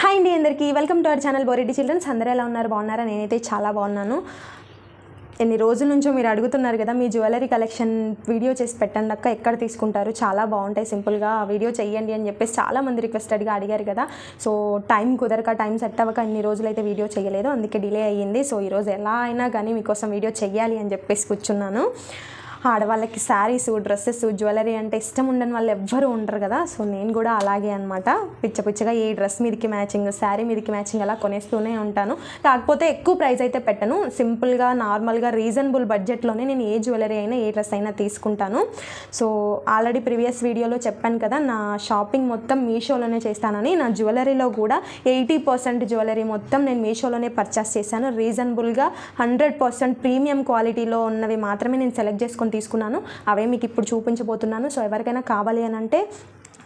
Hi అండి అందరికీ. Welcome to our channel Boreddy children's అందరూ ఎలా ఉన్నారు? బాగున్నారా? నేనైతే చాలా బాగున్నాను. ఎన్ని రోజుల నుంచో మీరు అడుగుతున్నారు కదా మీ జ్యువెలరీ కలెక్షన్ వీడియో చేసి పెట్టండి అక్క. ఎక్కడ తీసుకుంటారు? చాలా బాగుంటాయి. సింపుల్గా వీడియో చేయండి అని చెప్పేసి చాలా మంది రిక్వెస్టెడ్గా అడిగారు కదా. సో టైం కుదరక టైం సెట్ అవ్వక ఇన్ని రోజులు అయితే వీడియో చేయలేదు అందుకే డిలే అయ్యింది. సో ఈరోజు ఎలా అయినా కానీ మీకోసం వీడియో చేయాలి అని చెప్పేసి కూర్చున్నాను. ఆడవాళ్ళకి శారీస్ డ్రెస్సెస్ జ్యువెలరీ అంటే ఇష్టం ఉండని వాళ్ళు ఎవ్వరూ ఉండరు కదా. సో నేను కూడా అలాగే అనమాట పిచ్చ పిచ్చగా ఏ డ్రెస్ మీదకి మ్యాచింగ్ శారీ మీదకి మ్యాచింగ్ అలా కొనేస్తూనే ఉంటాను. కాకపోతే ఎక్కువ ప్రైస్ అయితే పెట్టను. సింపుల్గా నార్మల్గా రీజనబుల్ బడ్జెట్లోనే నేను ఏ జ్యువెలరీ అయినా ఏ డ్రెస్ అయినా తీసుకుంటాను. సో ఆల్రెడీ ప్రీవియస్ వీడియోలో చెప్పాను కదా నా షాపింగ్ మొత్తం మీషోలోనే చేస్తానని. నా జ్యువెలరీలో కూడా ఎయిటీ పర్సెంట్ జ్యువెలరీ మొత్తం నేను మీషోలోనే పర్చేస్ చేశాను. రీజనబుల్గా హండ్రెడ్ పర్సెంట్ ప్రీమియం క్వాలిటీలో ఉన్నవి మాత్రమే నేను సెలెక్ట్ చేసుకొని తీసుకున్నాను. అవే మీకు ఇప్పుడు చూపించబోతున్నాను. సో ఎవరికైనా కావాలి అని అంటే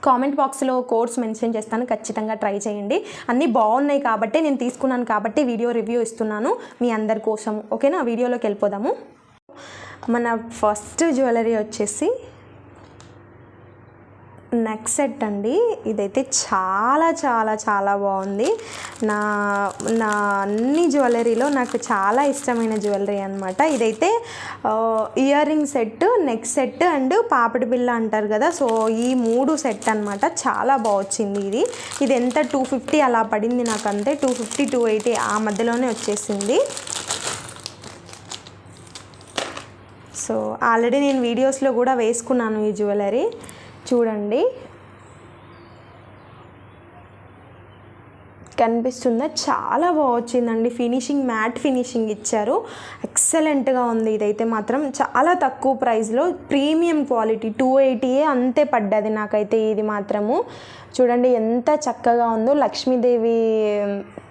కామెంట్ బాక్స్లో కోర్స్ మెన్షన్ చేస్తాను. ఖచ్చితంగా ట్రై చేయండి. అన్నీ బాగున్నాయి కాబట్టి నేను తీసుకున్నాను కాబట్టి వీడియో రివ్యూ ఇస్తున్నాను మీ అందరి కోసం. ఓకేనా? వీడియోలోకి వెళ్ళిపోదాము. మన ఫస్ట్ జ్యువెలరీ వచ్చేసి నెక్ సెట్ అండి. ఇదైతే చాలా చాలా చాలా బాగుంది. నా నా అన్ని జ్యువెలరీలో నాకు చాలా ఇష్టమైన జ్యువెలరీ అనమాట ఇదైతే earring set neck set and పాపిడి బిల్ల అంటారు కదా. సో ఈ మూడు సెట్ అనమాట చాలా బాగా వచ్చింది ఇది. ఇది ఎంత? టూ ఫిఫ్టీ అలా పడింది నాకు అంతే టూ ఫిఫ్టీ టూ ఎయిటీ ఆ మధ్యలోనే వచ్చేసింది. సో ఆల్రెడీ నేను వీడియోస్లో కూడా వేసుకున్నాను ఈ జ్యువెలరీ. చూడండి. కనిపిస్తుందా. చాలా బాగా వచ్చిందండి. ఫినిషింగ్ మ్యాట్ ఫినిషింగ్ ఇచ్చారు. ఎక్సలెంట్గా ఉంది. ఇదైతే మాత్రం చాలా తక్కువ ప్రైస్లో ప్రీమియం క్వాలిటీ టూ ఎయిటీయే అంతే పడ్డది నాకైతే ఇది మాత్రము. చూడండి ఎంత చక్కగా ఉందో. లక్ష్మీదేవి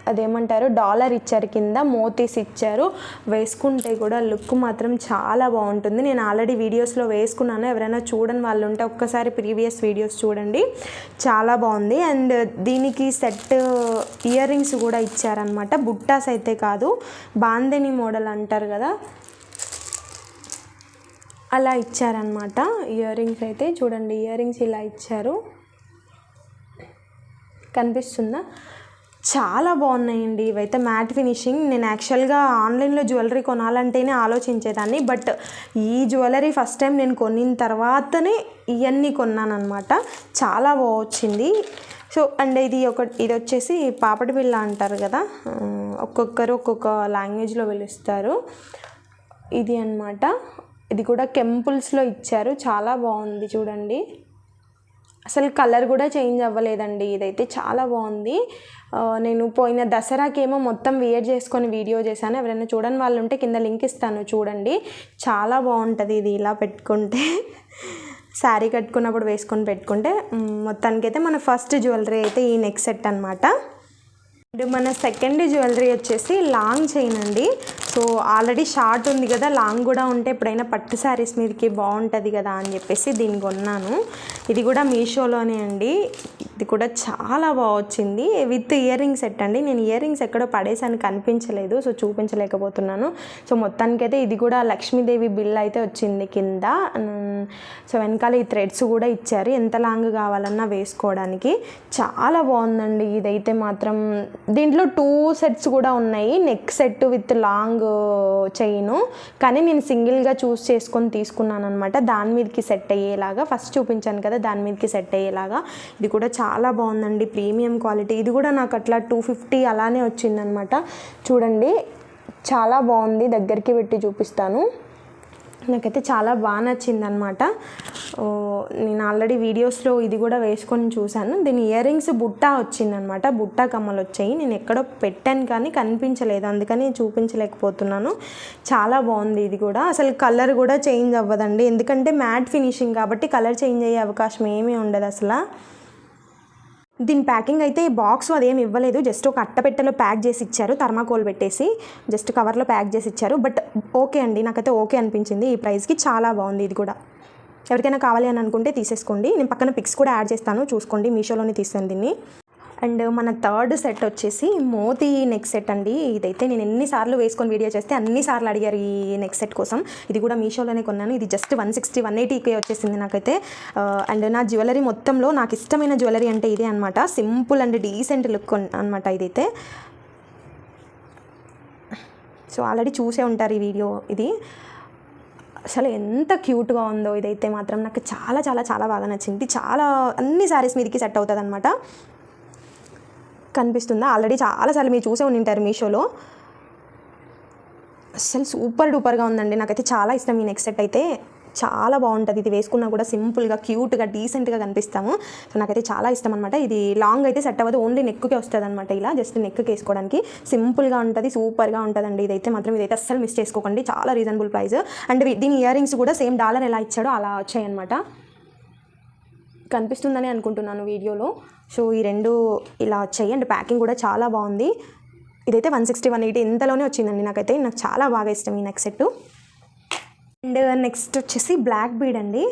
అదేమంటారు? డాలర్ ఇచ్చారు కింద మోతీస్ ఇచ్చారు. వేసుకుంటే కూడా లుక్ మాత్రం చాలా బాగుంటుంది. నేను ఆల్రెడీ వీడియోస్లో వేసుకున్నాను. ఎవరైనా చూడని వాళ్ళు ఉంటే ఒక్కసారి ప్రీవియస్ వీడియోస్ చూడండి. చాలా బాగుంది. అండ్ దీనికి సెట్ ఇయర్ రింగ్స్ కూడా ఇచ్చారనమాట. బుట్టాస్ అయితే కాదు. బాందెని మోడల్ అంటారు కదా? అలా ఇచ్చారనమాట. ఇయర్ రింగ్స్ అయితే చూడండి. ఇయర్ రింగ్స్ ఇలా ఇచ్చారు. కనిపిస్తుందా? చాలా బాగున్నాయండి. ఇవైతే మ్యాట్ ఫినిషింగ్. నేను యాక్చువల్గా ఆన్లైన్లో జ్యువెలరీ కొనాలంటేనే ఆలోచించేదాన్ని. బట్ ఈ జ్యువెలరీ ఫస్ట్ టైం నేను కొనిన తర్వాతనే ఇవన్నీ కొన్నాను అనమాట చాలా బాగా వచ్చింది సో అండ్ ఇది ఒక ఇది వచ్చేసి పాపడి బిళ్ళ అంటారు కదా? ఒక్కొక్కరు ఒక్కొక్క లాంగ్వేజ్లో పిలుస్తారు. ఇది అన్నమాట. ఇది కూడా కెంపుల్స్లో ఇచ్చారు. చాలా బాగుంది చూడండి. అసలు కలర్ కూడా చేంజ్ అవ్వలేదండి. ఇదైతే చాలా బాగుంది. నేను పోయిన దసరాకేమో మొత్తం వేర్ చేసుకొని వీడియో చేశాను. ఎవరైనా చూడని వాళ్ళు ఉంటే కింద లింక్ ఇస్తాను చూడండి. చాలా బాగుంటుంది ఇది ఇలా పెట్టుకుంటే. శారీ కట్టుకున్నప్పుడు వేసుకొని పెట్టుకుంటే. మొత్తానికైతే మన ఫస్ట్ జ్యువెలరీ అయితే ఈ నెక్ సెట్ అనమాట అండ్ మన సెకండ్ జ్యువెలరీ వచ్చేసి లాంగ్ చైన్ అండి. సో ఆల్రెడీ షార్ట్ ఉంది కదా లాంగ్ కూడా ఉంటే ఎప్పుడైనా పట్టు శారీస్ మీదకి బాగుంటుంది కదా అని చెప్పేసి దీన్ని కొన్నాను. ఇది కూడా మీషోలోనే అండి. ఇది కూడా చాలా బాగా వచ్చింది. విత్ ఇయర్ రింగ్ సెట్ అండి. నేను ఇయర్ రింగ్స్ ఎక్కడో పడేసాను కనిపించలేదు సో చూపించలేకపోతున్నాను. సో మొత్తానికైతే ఇది కూడా లక్ష్మీదేవి బిల్ అయితే వచ్చింది కింద. సో వెనకాల ఈ థ్రెడ్స్ కూడా ఇచ్చారు. ఎంత లాంగ్ కావాలన్నా వేసుకోవడానికి. చాలా బాగుందండి. ఇదైతే మాత్రం దీంట్లో టూ సెట్స్ కూడా ఉన్నాయి. Neck set with long chain. కానీ నేను సింగిల్గా చూస్ చేసుకొని తీసుకున్నాను అనమాట దాని మీదకి సెట్ అయ్యేలాగా ఫస్ట్ చూపించాను కదా దాని మీదకి సెట్ అయ్యేలాగా. ఇది కూడా చాలా బాగుందండి ప్రీమియం క్వాలిటీ. ఇది కూడా నాకు అట్లా టూ ఫిఫ్టీ అలానే వచ్చిందనమాట చూడండి చాలా బాగుంది దగ్గరికి పెట్టి చూపిస్తాను. నాకైతే చాలా బాగా నచ్చింది అనమాట నేను ఆల్రెడీ వీడియోస్లో ఇది కూడా వేసుకొని చూశాను. దీని ఇయర్ రింగ్స్ బుట్ట వచ్చిందనమాట బుట్ట కమ్మలు వచ్చాయి నేను ఎక్కడో పెట్టాను కానీ కనిపించలేదు. అందుకని చూపించలేకపోతున్నాను. చాలా బాగుంది ఇది కూడా. అసలు కలర్ కూడా చేంజ్ అవ్వదండి. ఎందుకంటే మ్యాట్ ఫినిషింగ్ కాబట్టి కలర్ చేంజ్ అయ్యే అవకాశం ఏమీ ఉండదు అసలు. దీని ప్యాకింగ్ అయితే బాక్స్ అదేం ఇవ్వలేదు. జస్ట్ ఒక అట్టపెట్టెలో ప్యాక్ చేసి ఇచ్చారు. థర్మాకోల్ పెట్టేసి జస్ట్ కవర్లో ప్యాక్ చేసి ఇచ్చారు. బట్ ఓకే అండి. నాకైతే ఓకే అనిపించింది. ఈ ప్రైస్కి చాలా బాగుంది ఇది కూడా. ఎవరికైనా కావాలి అని అనుకుంటే తీసేసుకోండి. నేను పక్కన పిక్స్ కూడా యాడ్ చేస్తాను. చూసుకోండి. మీషోలోనే తీస్తాను దీన్ని. అండ్ మన థర్డ్ సెట్ వచ్చేసి మోతీ నెక్ సెట్ అండి. ఇదైతే నేను ఎన్నిసార్లు వేసుకొని వీడియో చేస్తే అన్నిసార్లు అడిగారు ఈ నెక్ సెట్ కోసం. ఇది కూడా మీషోలోనే కొన్నాను. ఇది జస్ట్ వన్ సిక్స్టీ వన్ ఎయిటీకే వచ్చేసింది నాకైతే. అండ్ నా జ్యువెలరీ మొత్తంలో నాకు ఇష్టమైన జ్యువెలరీ అంటే ఇదే అనమాట సింపుల్ అండ్ డీసెంట్ లుక్ అనమాట ఇదైతే. సో ఆల్రెడీ చూసే ఉంటారు ఈ వీడియో ఇది. అసలు ఎంత క్యూట్గా ఉందో ఇదైతే మాత్రం. నాకు చాలా చాలా చాలా బాగా నచ్చింది. చాలా అన్ని శారీస్ మీదకి సెట్ అవుతుంది అనమాట కనిపిస్తుందా? ఆల్రెడీ చాలాసార్లు మీరు చూసే ఉంటారు మీషోలో అసలు సూపర్ డూపర్గా ఉందండి. నాకైతే చాలా ఇష్టం ఈ నెక్స్ట్ సెట్ అయితే. చాలా బాగుంటుంది. ఇది వేసుకున్నా కూడా సింపుల్గా క్యూట్గా డీసెంట్గా కనిపిస్తాము. సో నాకైతే చాలా ఇష్టం అనమాట ఇది లాంగ్ అయితే సెట్ అవ్వదు. ఓన్లీ నెక్కే వస్తుంది అనమాట ఇలా జస్ట్ నెక్కి వేసుకోవడానికి. సింపుల్గా ఉంటుంది సూపర్గా ఉంటుందండి. ఇదైతే మాత్రం ఇదైతే అస్సలు మిస్ చేసుకోకండి. చాలా రీజనబుల్ ప్రైస్. అండ్ దీని ఇయర్ రింగ్స్ కూడా సేమ్ డాలర్ ఎలా ఇచ్చాడో అలా వచ్చాయన్నమాట. కనిపిస్తుందని అనుకుంటున్నాను వీడియోలో. సో ఈ రెండు ఇలా వచ్చాయి అండ్ ప్యాకింగ్ కూడా చాలా బాగుంది. ఇదైతే వన్ సిక్స్టీ వన్ ఎయిటీ ఇంతలోనే వచ్చిందండి. నాకైతే నాకు చాలా బాగా ఇష్టం ఈ నెక్ సెట్ అండ్ నెక్స్ట్ వచ్చేసి బ్లాక్ బీడ్ అండి.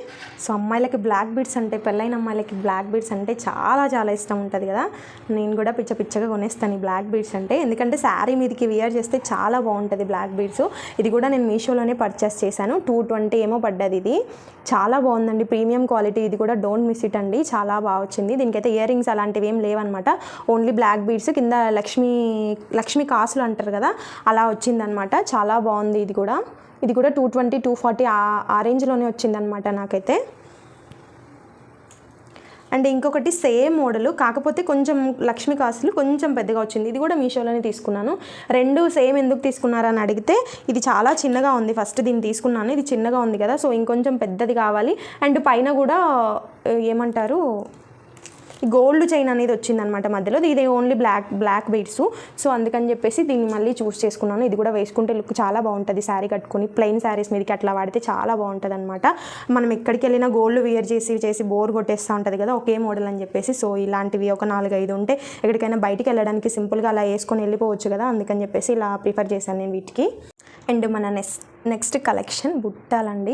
సో అమ్మాయిలకి బ్లాక్ బీడ్స్ అంటే పెళ్ళైన అమ్మాయిలకి బ్లాక్ బీడ్స్ అంటే చాలా చాలా ఇష్టం ఉంటుంది కదా. నేను కూడా పిచ్చ పిచ్చగా కొనేస్తాను ఈ బ్లాక్ బీడ్స్ అంటే. ఎందుకంటే శారీ మీదకి వియర్ చేస్తే చాలా బాగుంటుంది బ్లాక్ బీడ్స్. ఇది కూడా నేను మీషోలోనే పర్చేస్ చేశాను. టూ ట్వంటీ ఏమో పడ్డది ఇది. చాలా బాగుందండి. ప్రీమియం క్వాలిటీ ఇది కూడా. డోంట్ మిస్ ఇట్ అండి. చాలా బాగా వచ్చింది. దీనికైతే ఇయర్ రింగ్స్ అలాంటివి ఏం లేవన్నమాట. ఓన్లీ బ్లాక్ బీడ్స్ కింద లక్ష్మీ లక్ష్మీ కాసులు అంటారు కదా అలా వచ్చిందనమాట చాలా బాగుంది ఇది కూడా. ఇది కూడా టూ ట్వంటీ టూ ఫార్టీ ఆ రేంజ్లోనే వచ్చిందనమాట నాకైతే. అండ్ ఇంకొకటి సేమ్ మోడల్ కాకపోతే కొంచెం లక్ష్మీ కాసులు కొంచెం పెద్దగా వచ్చింది. ఇది కూడా మీషోలోనే తీసుకున్నాను. రెండు సేమ్ ఎందుకు తీసుకున్నారని అడిగితే ఇది చాలా చిన్నగా ఉంది. ఫస్ట్ దీన్ని తీసుకున్నాను. ఇది చిన్నగా ఉంది కదా సో ఇంకొంచెం పెద్దది కావాలి. అండ్ పైన కూడా ఏమంటారు గోల్డ్ చైన్ అనేది వచ్చిందనమాట మధ్యలో. ఇది only black black beads so అందుకని చెప్పేసి దీన్ని మళ్ళీ చూస్ చేసుకున్నాను. ఇది కూడా వేసుకుంటే లుక్ చాలా బాగుంటుంది. శారీ కట్టుకొని ప్లెయిన్ శారీస్ మీదకి అట్లా వాడితే చాలా బాగుంటుంది అనమాట మనం ఎక్కడికి వెళ్ళినా గోల్డ్ వియర్ చేసి చేసి బోర్ కొట్టేస్తూ ఉంటుంది కదా ఒకే మోడల్ అని చెప్పేసి. సో ఇలాంటివి ఒక నాలుగు ఐదు ఉంటే ఎక్కడికైనా బయటికి వెళ్ళడానికి సింపుల్గా అలా వేసుకొని వెళ్ళిపోవచ్చు కదా అందుకని చెప్పేసి ఇలా ప్రిఫర్ చేశాను నేను వీటికి. అండ్ మన నెక్స్ట్ నెక్స్ట్ కలెక్షన్ బుట్టాలండి.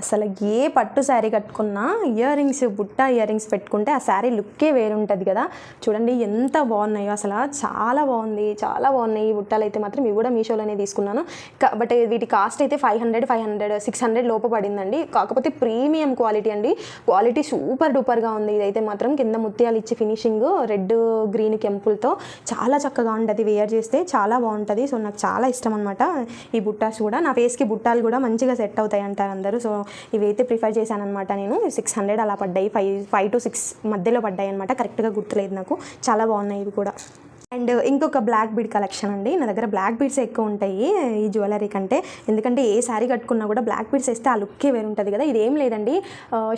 అసలు ఏ పట్టు శారీ కట్టుకున్నా ఇయర్ రింగ్స్ బుట్ట ఇయర్ రింగ్స్ పెట్టుకుంటే ఆ శారీ లుక్కే వేరుంటుంది కదా. చూడండి ఎంత బాగున్నాయో అసలు. చాలా బాగుంది చాలా బాగున్నాయి ఈ బుట్టాలు అయితే మాత్రం. ఇవి కూడా మీషోలోనే తీసుకున్నాను. బట్ వీటి కాస్ట్ అయితే five hundred five hundred six hundred లోపు పడిందండి. కాకపోతే ప్రీమియం క్వాలిటీ అండి. క్వాలిటీ సూపర్ డూపర్గా ఉంది. ఇదైతే మాత్రం కింద ముత్యాలు ఇచ్చి ఫినిషింగ్ రెడ్ గ్రీన్ కెంపులతో. చాలా చక్కగా ఉంటుంది వేర్ చేస్తే. చాలా బాగుంటుంది. సో నాకు చాలా ఇష్టం అనమాట ఈ బుట్టాస్ కూడా నా ఫేస్కి బుట్టాలు కూడా మంచిగా సెట్ అవుతాయి అంటారు అందరూ. సో ఇవైతే ప్రిఫర్ చేశానమాట నేను. సిక్స్ హండ్రెడ్ అలా పడ్డాయి. ఫైవ్ ఫైవ్ టు సిక్స్ మధ్యలో పడ్డాయి అనమాట కరెక్ట్గా గుర్తులేదు నాకు. చాలా బాగున్నాయి ఇవి కూడా. అండ్ ఇంకొక బ్లాక్ బీడ్ కలెక్షన్ అండి. నా దగ్గర బ్లాక్ బీడ్స్ ఎక్కువ ఉంటాయి. ఈ జ్యువెలరీ కంటే. ఎందుకంటే ఏ శారీ కట్టుకున్నా కూడా బ్లాక్ బీడ్స్ వేస్తే ఆ లుక్కే వేరు ఉంటుంది కదా. ఇది ఏం లేదండి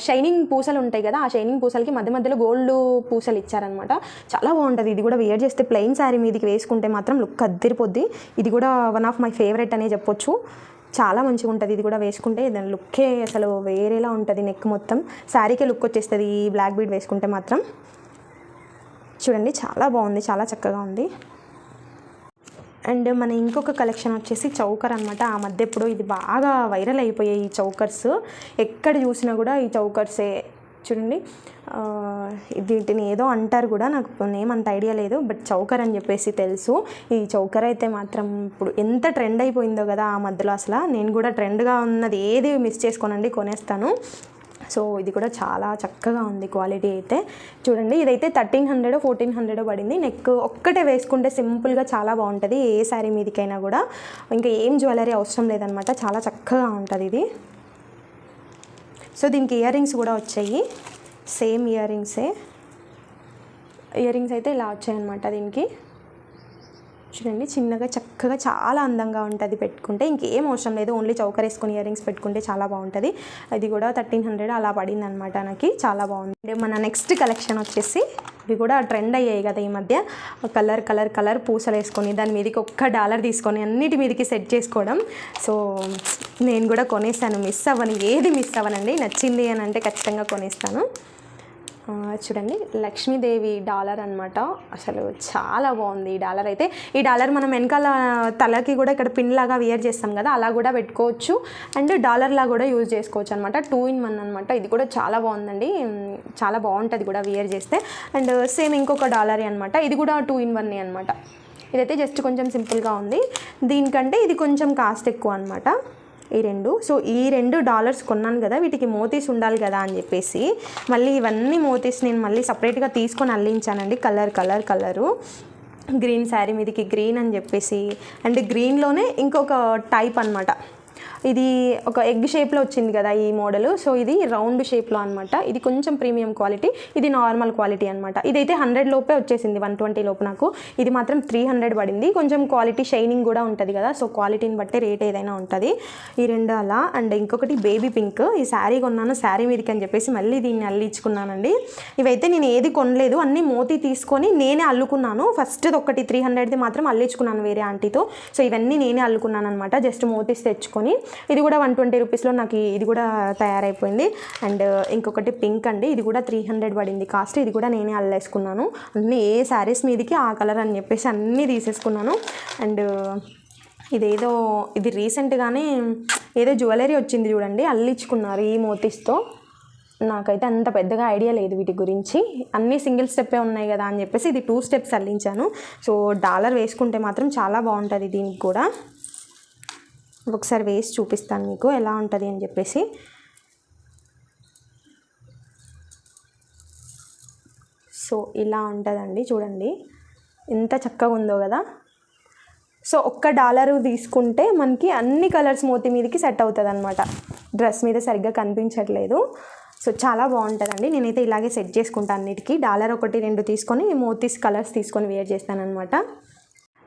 షైనింగ్ పూసలు ఉంటాయి కదా. ఆ షైనింగ్ పూసలకి మధ్య మధ్యలో గోల్డ్ పూసలు ఇచ్చారనమాట చాలా బాగుంటుంది. ఇది కూడా వేర్ చేస్తే ప్లెయిన్ శారీ మీదకి వేసుకుంటే మాత్రం లుక్ అద్దరిపోద్ది. ఇది కూడా వన్ ఆఫ్ మై ఫేవరెట్ అనే చెప్పొచ్చు. చాలా మంచిగా ఉంటుంది ఇది కూడా వేసుకుంటే. దాని లుక్కే అసలు వేరేలా ఉంటుంది నెక్ మొత్తం. శారీకే లుక్ వచ్చేస్తుంది ఈ బ్లాక్ బీడ్ వేసుకుంటే మాత్రం. చూడండి చాలా బాగుంది చాలా చక్కగా ఉంది. అండ్ మన ఇంకొక కలెక్షన్ వచ్చేసి చౌకర్ అనమాట ఆ మధ్య ఇప్పుడు ఇది బాగా వైరల్ అయిపోయాయి ఈ చౌకర్స్. ఎక్కడ చూసినా కూడా ఈ చౌకర్సే. చూడండి వీటిని ఏదో అంటారు కూడా నాకు నేమ్ అంత ఐడియా లేదు బట్ చౌకర్ అని చెప్పేసి తెలుసు. ఈ చౌకర్ అయితే మాత్రం ఇప్పుడు ఎంత ట్రెండ్ అయిపోయిందో కదా ఆ మధ్యలో అసలు. నేను కూడా ట్రెండ్గా ఉన్నది ఏది మిస్ చేసుకోనండి కొనేస్తాను. సో ఇది కూడా చాలా చక్కగా ఉంది క్వాలిటీ అయితే. చూడండి ఇదైతే థర్టీన్ హండ్రెడ్ ఫోర్టీన్ హండ్రెడ్ పడింది. నెక్ ఒక్కటే వేసుకుంటే సింపుల్గా చాలా బాగుంటుంది ఏ శారీ మీదకైనా కూడా. ఇంకా ఏం జ్యువెలరీ అవసరం లేదనమాట చాలా చక్కగా ఉంటుంది ఇది. సో దీనికి ఇయర్ రింగ్స్ కూడా వచ్చాయి సేమ్ ఇయర్ రింగ్సే. ఇయర్ రింగ్స్ అయితే ఇలా వచ్చాయన్నమాట దీనికి. చూడండి చిన్నగా చక్కగా చాలా అందంగా ఉంటుంది పెట్టుకుంటే. ఇంకేం అవసరం లేదు. ఓన్లీ చౌక వేసుకుని ఇయర్ రింగ్స్ పెట్టుకుంటే చాలా బాగుంటుంది. అది కూడా థర్టీన్ హండ్రెడ్ అలా పడింది అనమాట నాకు. చాలా బాగుంది. మన నెక్స్ట్ కలెక్షన్ వచ్చేసి ఇవి కూడా ట్రెండ్ అయ్యాయి కదా ఈ మధ్య. కలర్ కలర్ కలర్ పూసలు వేసుకొని దాని మీదకి ఒక్క డాలర్ తీసుకొని అన్నిటి మీదకి సెట్ చేసుకోవడం. సో నేను కూడా కొనేస్తాను మిస్ అవ్వను. ఏది మిస్ అవ్వనండి. నచ్చింది అని అంటే ఖచ్చితంగా కొనేస్తాను. చూడండి లక్ష్మీదేవి డాలర్ అనమాట అసలు చాలా బాగుంది ఈ డాలర్ అయితే. ఈ డాలర్ మనం వెనకాల తలకి కూడా ఇక్కడ పిన్ లాగా వియర్ చేస్తాం కదా అలా కూడా పెట్టుకోవచ్చు. అండ్ డాలర్లా కూడా యూజ్ చేసుకోవచ్చు అనమాట టూ ఇన్ వన్ అనమాట ఇది కూడా చాలా బాగుందండి. చాలా బాగుంటుంది కూడా వియర్ చేస్తే. అండ్ సేమ్ ఇంకొక డాలరే అనమాట ఇది కూడా టూ ఇన్ వన్ అనమాట ఇదైతే జస్ట్ కొంచెం సింపుల్గా ఉంది. దీనికంటే ఇది కొంచెం కాస్ట్ ఎక్కువ అనమాట ఈ రెండు. సో ఈ రెండు డాలర్స్ కొన్నాను కదా వీటికి మోతీస్ ఉండాలి కదా అని చెప్పేసి మళ్ళీ ఇవన్నీ మోతీస్ నేను మళ్ళీ సపరేట్గా తీసుకొని అల్లించానండి. Colour colour colour green sari మీదకి గ్రీన్ అని చెప్పేసి. అండ్ గ్రీన్లోనే ఇంకొక టైప్ అనమాట ఇది ఒక ఎగ్ షేప్లో వచ్చింది కదా ఈ మోడల్. సో ఇది రౌండ్ షేప్లో అనమాట ఇది కొంచెం ప్రీమియం క్వాలిటీ. ఇది నార్మల్ క్వాలిటీ అనమాట ఇదైతే హండ్రెడ్ లోపే వచ్చేసింది వన్ ట్వంటీ లోపు నాకు. ఇది మాత్రం త్రీ హండ్రెడ్ పడింది. కొంచెం క్వాలిటీ షైనింగ్ కూడా ఉంటుంది కదా సో క్వాలిటీని బట్టి రేట్ ఏదైనా ఉంటుంది. ఈ రెండు అలా అండ్ ఇంకొకటి బేబీ పింక్. ఈ శారీ కొన్నాను శారీ మీదకి అని చెప్పేసి మళ్ళీ దీన్ని అల్లించుకున్నానండి. ఇవైతే నేను ఏది కొనలేదు అన్నీ మోతీ తీసుకొని నేనే అల్లుకున్నాను. ఫస్ట్ ఒకటి త్రీ హండ్రెడ్ది మాత్రం అల్లించుకున్నాను వేరే ఆంటీతో. సో ఇవన్నీ నేనే అల్లుకున్నాను అనమాట జస్ట్ మోతీస్ తెచ్చుకొని. ఇది కూడా వన్ ట్వంటీ రూపీస్లో నాకు ఇది కూడా తయారైపోయింది. అండ్ uh, ఇంకొకటి పింక్ అండి. ఇది కూడా త్రీ హండ్రెడ్ పడింది కాస్ట్ ఇది కూడా నేనే అల్లేసుకున్నాను. అన్నీ ఏ శారీస్ మీదకి ఆ కలర్ అని చెప్పేసి అన్నీ తీసేసుకున్నాను. అండ్ uh, ఇదేదో ఇది రీసెంట్గానే ఏదో జ్యువెలరీ వచ్చింది చూడండి. అల్లించుకున్నారు ఈ మోతీస్తో నాకైతే అంత పెద్దగా ఐడియా లేదు వీటి గురించి. అన్నీ సింగిల్ స్టెప్పే ఉన్నాయి కదా అని చెప్పేసి ఇది టూ స్టెప్స్ అల్లించాను. సో డాలర్ వేసుకుంటే మాత్రం చాలా బాగుంటుంది దీనికి కూడా. ఒకసారి వేసి చూపిస్తాను మీకు ఎలా ఉంటుంది అని చెప్పేసి. సో ఇలా ఉంటుందండి చూడండి. ఎంత చక్కగా ఉందో కదా. సో ఒక్క డాలరు తీసుకుంటే మనకి అన్ని కలర్స్ మోతి మీదకి సెట్ అవుతుంది అనమాట డ్రెస్ మీద సరిగ్గా కనిపించట్లేదు. సో చాలా బాగుంటుందండి. నేనైతే ఇలాగే సెట్ చేసుకుంటాను అన్నిటికీ. డాలర్ ఒకటి రెండు తీసుకొని మోతీస్ కలర్స్ తీసుకొని వేర్ చేస్తానమాట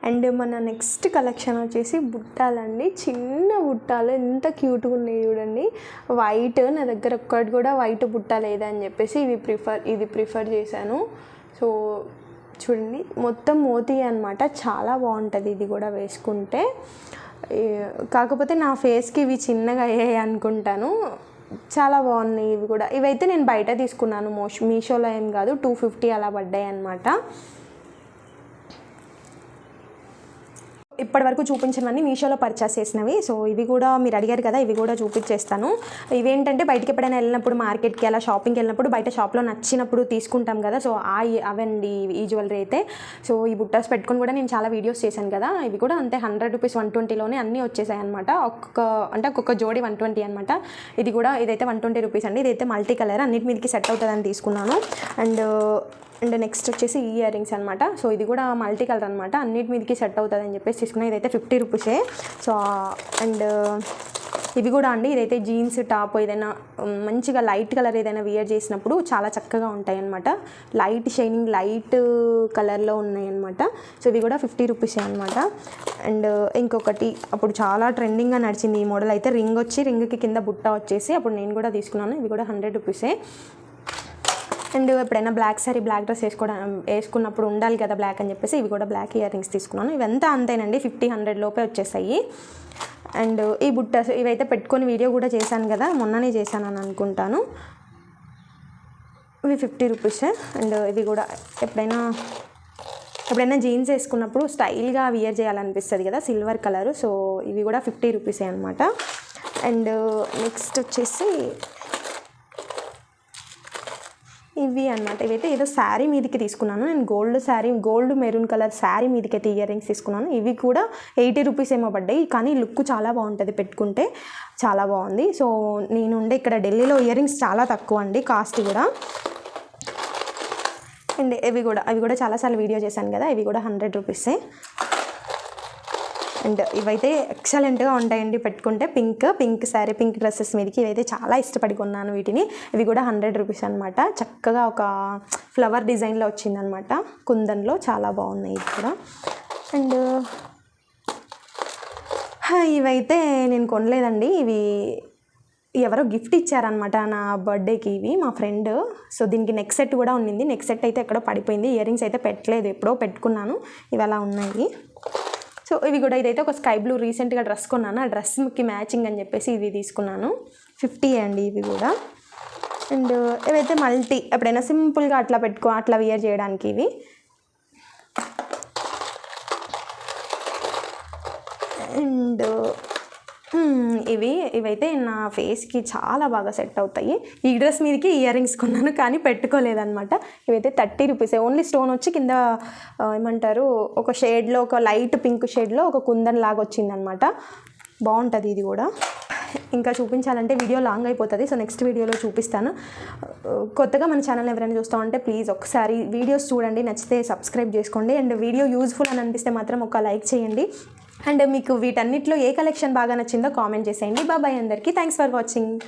అండ్ మన నెక్స్ట్ కలెక్షన్ వచ్చేసి బుట్టాలండి. చిన్న బుట్టాలు ఎంత క్యూట్గా ఉన్నాయి చూడండి. వైట్ నా దగ్గర ఒక్కటి కూడా వైట్ బుట్ట లేదని చెప్పేసి ఇవి ప్రిఫర్ ఇది ప్రిఫర్ చేశాను. సో చూడండి మొత్తం మోతీ అనమాట చాలా బాగుంటుంది ఇది కూడా వేసుకుంటే. కాకపోతే నా ఫేస్కి ఇవి చిన్నగా అయ్యాయి అనుకుంటాను. చాలా బాగున్నాయి ఇవి కూడా. ఇవైతే నేను బయట తీసుకున్నాను మోష్ మీషోలో ఏం కాదు టూ ఫిఫ్టీ అలా పడ్డాయి అనమాట ఇప్పటివరకు చూపించినవన్నీ మీషోలో పర్చేస్ చేసినవి. సో ఇవి కూడా మీరు అడిగారు కదా ఇవి కూడా చూపించేస్తాను. ఇవేంటంటే బయటకి ఎప్పుడైనా వెళ్ళినప్పుడు మార్కెట్కి అలా షాపింగ్కి వెళ్ళినప్పుడు బయట షాప్లో నచ్చినప్పుడు తీసుకుంటాం కదా. సో ఆ అవండి ఈ జ్యువెలరీ అయితే. సో ఈ బుట్టాస్ పెట్టుకొని కూడా నేను చాలా వీడియోస్ చేశాను కదా. ఇవి కూడా అంతే హండ్రెడ్ రూపీస్ వన్ ట్వంటీలోనే అన్నీ వచ్చేసాయి అనమాట ఒక్కొక్క అంటే ఒక్కొక్క జోడి వన్ ట్వంటీ అనమాట ఇది కూడా ఇదైతే వన్ ట్వంటీ రూపీస్ అండి. ఇదైతే మల్టీ కలర్ అన్నిటి మీదకి సెట్ అవుతుందని తీసుకున్నాను. అండ్ అండ్ నెక్స్ట్ వచ్చేసి ఈ ఇయర్ రింగ్స్ అనమాట సో ఇది కూడా మల్టీ కలర్ అనమాట అన్నిటి మీదకి సెట్ అవుతుంది అని చెప్పేసి తీసుకున్నా. ఇదైతే ఫిఫ్టీ రూపీసే. సో అండ్ ఇవి కూడా అండి. ఇదైతే జీన్స్ టాప్ ఏదైనా మంచిగా లైట్ కలర్ ఏదైనా వియర్ చేసినప్పుడు చాలా చక్కగా ఉంటాయి అనమాట లైట్ షైనింగ్ లైట్ కలర్లో ఉన్నాయి అనమాట సో ఇవి కూడా ఫిఫ్టీ రూపీసే అనమాట అండ్ ఇంకొకటి అప్పుడు చాలా ట్రెండింగ్గా నడిచింది ఈ మోడల్ అయితే. రింగ్ వచ్చి రింగ్కి కింద బుట్ట వచ్చేసి అప్పుడు నేను కూడా తీసుకున్నాను. ఇవి కూడా హండ్రెడ్ రూపీసే. అండ్ ఎప్పుడైనా బ్లాక్ సారీ బ్లాక్ డ్రెస్ వేసుకోవడం వేసుకున్నప్పుడు ఉండాలి కదా బ్లాక్ అని చెప్పేసి ఇవి కూడా బ్లాక్ ఇయర్ రింగ్స్ తీసుకున్నాను. ఇవంతా అంతేనండి ఫిఫ్టీ హండ్రెడ్ లోపే వచ్చేసాయి. అండ్ ఈ బుట్టస్ ఇవైతే పెట్టుకొని వీడియో కూడా చేశాను కదా మొన్ననే చేశాను అని అనుకుంటాను. ఇవి ఫిఫ్టీ రూపీస్ అండ్ ఇవి కూడా ఎప్పుడైనా ఎప్పుడైనా జీన్స్ వేసుకున్నప్పుడు స్టైల్గా వియర్ చేయాలనిపిస్తుంది కదా సిల్వర్ కలర్ సో ఇవి కూడా ఫిఫ్టీ రూపీసే అనమాట అండ్ నెక్స్ట్ వచ్చేసి ఇవి అనమాట ఇవైతే ఏదో శారీ మీదకి తీసుకున్నాను. నేను gold sari gold maroon colour sari మీదకి అయితే ఇయర్ రింగ్స్ తీసుకున్నాను. ఇవి కూడా ఎయిటీ రూపీస్ ఏమో పడ్డాయి. కానీ లుక్ చాలా బాగుంటుంది పెట్టుకుంటే. చాలా బాగుంది. సో నేను ఉండే ఇక్కడ ఢిల్లీలో ఇయర్ రింగ్స్ చాలా తక్కువ అండి కాస్ట్ కూడా. అండ్ ఇవి కూడా అవి కూడా చాలాసార్లు వీడియో చేశాను కదా ఇవి కూడా హండ్రెడ్ రూపీసే. అండ్ ఇవైతే ఎక్సలెంట్గా ఉంటాయండి పెట్టుకుంటే pink pink sari pink dresses మీదకి ఇవైతే చాలా ఇష్టపడి కొన్నాను వీటిని. ఇవి కూడా హండ్రెడ్ రూపీస్ అనమాట చక్కగా ఒక ఫ్లవర్ డిజైన్లో వచ్చిందనమాట కుందన్లో చాలా బాగున్నాయి ఇది కూడా. అండ్ ఇవైతే నేను కొనలేదండి. ఇవి ఎవరో గిఫ్ట్ ఇచ్చారనమాట నా బర్త్డేకి ఇవి మా ఫ్రెండ్. సో దీనికి నెక్ సెట్ కూడా ఉండింది నెక్ సెట్ అయితే ఎక్కడో పడిపోయింది. ఇయర్ రింగ్స్ అయితే పెట్టలేదు. ఎప్పుడో పెట్టుకున్నాను. ఇవి అలా ఉన్నాయి. సో ఇవి కూడా ఇదైతే ఒక స్కై బ్లూ రీసెంట్గా డ్రెస్ కొన్నాను. ఆ డ్రెస్కి మ్యాచింగ్ అని చెప్పేసి ఇవి తీసుకున్నాను. ఫిఫ్టీ అండి ఇవి కూడా. అండ్ ఇవైతే మల్టీ. ఎప్పుడైనా సింపుల్గా అట్లా పెట్టుకో అట్లా వియర్ చేయడానికి ఇవి. అండ్ ఇవి ఇవైతే నా ఫేస్కి చాలా బాగా సెట్ అవుతాయి. ఈ డ్రెస్ మీదకి ఇయర్ రింగ్స్ కొన్నాను కానీ పెట్టుకోలేదనమాట ఇవైతే థర్టీ రూపీస్. ఓన్లీ స్టోన్ వచ్చి కింద ఏమంటారు ఒక షేడ్లో ఒక లైట్ పింక్ షేడ్లో ఒక కుందన్ లాగా వచ్చిందనమాట బాగుంటుంది ఇది కూడా. ఇంకా చూపించాలంటే వీడియో లాంగ్ అయిపోతుంది సో నెక్స్ట్ వీడియోలో చూపిస్తాను. కొత్తగా మన ఛానల్ ఎవరైనా చూస్తామంటే ప్లీజ్ ఒకసారి వీడియోస్ చూడండి నచ్చితే సబ్స్క్రైబ్ చేసుకోండి. అండ్ వీడియో యూజ్ఫుల్ అని అనిపిస్తే మాత్రం ఒక లైక్ చేయండి. అండ్ మీకు వీటన్నిటిలో ఏ కలెక్షన్ బాగా నచ్చిందో కామెంట్ చేసేయండి. బాబాయ్ అందరికీ. Thanks for watching